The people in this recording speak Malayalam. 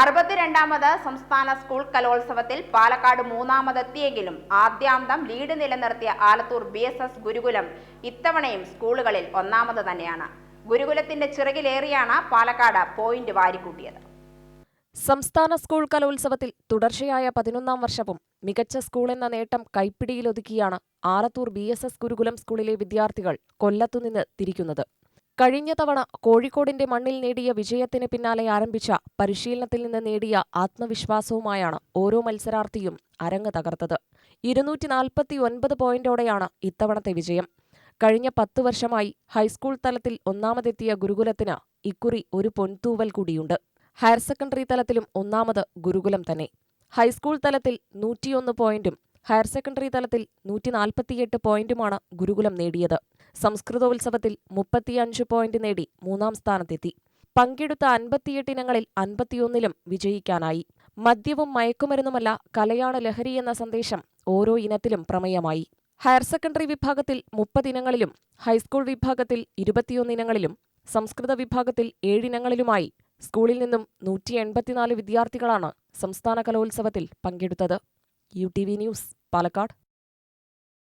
അറുപത്തിരണ്ടാമത് സംസ്ഥാന സ്കൂൾ കലോത്സവത്തിൽ പാലക്കാട് മൂന്നാമതെത്തിയെങ്കിലും ആദ്യാന്തം lead നിലനിർത്തിയ Alathur B S S Gurukulam ഇത്തവണയും സ്കൂളുകളിൽ ഒന്നാമത് തന്നെയാണ്. ഗുരുകുലത്തിന്റെ ചിറകിലേറിയാണ് പാലക്കാട് പോയിന്റ് വാരിക്കൂട്ടിയത്. സംസ്ഥാന സ്കൂൾ കലോത്സവത്തിൽ തുടർച്ചയായ പതിനൊന്നാം വർഷവും മികച്ച സ്കൂൾ എന്ന നേട്ടം കൈപ്പിടിയിലൊതുക്കിയാണ് Alathur B S S Gurukulam സ്കൂളിലെ വിദ്യാർത്ഥികൾ കൊല്ലത്തുനിന്ന് തിരിക്കുന്നത്. കഴിഞ്ഞ തവണ കോഴിക്കോടിന്റെ മണ്ണിൽ നേടിയ വിജയത്തിന് പിന്നാലെ ആരംഭിച്ച പരിശീലനത്തിൽ നിന്ന് നേടിയ ആത്മവിശ്വാസവുമായാണ് ഓരോ മത്സരാർത്ഥിയും അരങ്ങ് തകർത്തത്. ഇരുന്നൂറ്റി നാൽപ്പത്തി ഒൻപത് പോയിന്റോടെയാണ് ഇത്തവണത്തെ വിജയം. കഴിഞ്ഞ പത്ത് വർഷമായി ഹൈസ്കൂൾ തലത്തിൽ ഒന്നാമതെത്തിയ ഗുരുകുലത്തിന് ഇക്കുറി ഒരു പൊൻതൂവൽ കൂടിയുണ്ട്. ഹയർ സെക്കൻഡറി തലത്തിലും ഒന്നാമത് ഗുരുകുലം തന്നെ. ഹൈസ്കൂൾ തലത്തിൽ നൂറ്റിയൊന്ന് പോയിന്റും ഹയർ സെക്കൻഡറി തലത്തിൽ നൂറ്റി നാൽപ്പത്തിയെട്ട് പോയിന്റുമാണ് ഗുരുകുലം നേടിയത്. സംസ്കൃതോത്സവത്തിൽ മുപ്പത്തിയഞ്ച് പോയിന്റ് നേടി മൂന്നാം സ്ഥാനത്തെത്തി. പങ്കെടുത്ത അൻപത്തിയെട്ട് ഇനങ്ങളിൽ അൻപത്തിയൊന്നിലും വിജയിക്കാനായി. മദ്യവും മയക്കുമരുന്നുമല്ല കലയാണ് ലഹരി എന്ന സന്ദേശം ഓരോ ഇനത്തിലും പ്രമേയമായി. ഹയർ സെക്കൻഡറി വിഭാഗത്തിൽ മുപ്പതിനങ്ങളിലും ഹൈസ്കൂൾ വിഭാഗത്തിൽ ഇരുപത്തിയൊന്നിനങ്ങളിലും സംസ്കൃത വിഭാഗത്തിൽ ഏഴിനങ്ങളിലുമായി സ്കൂളിൽ നിന്നും നൂറ്റി എൺപത്തിനാല് വിദ്യാർത്ഥികളാണ് സംസ്ഥാന കലോത്സവത്തിൽ പങ്കെടുത്തത്. U T V news Palakkad.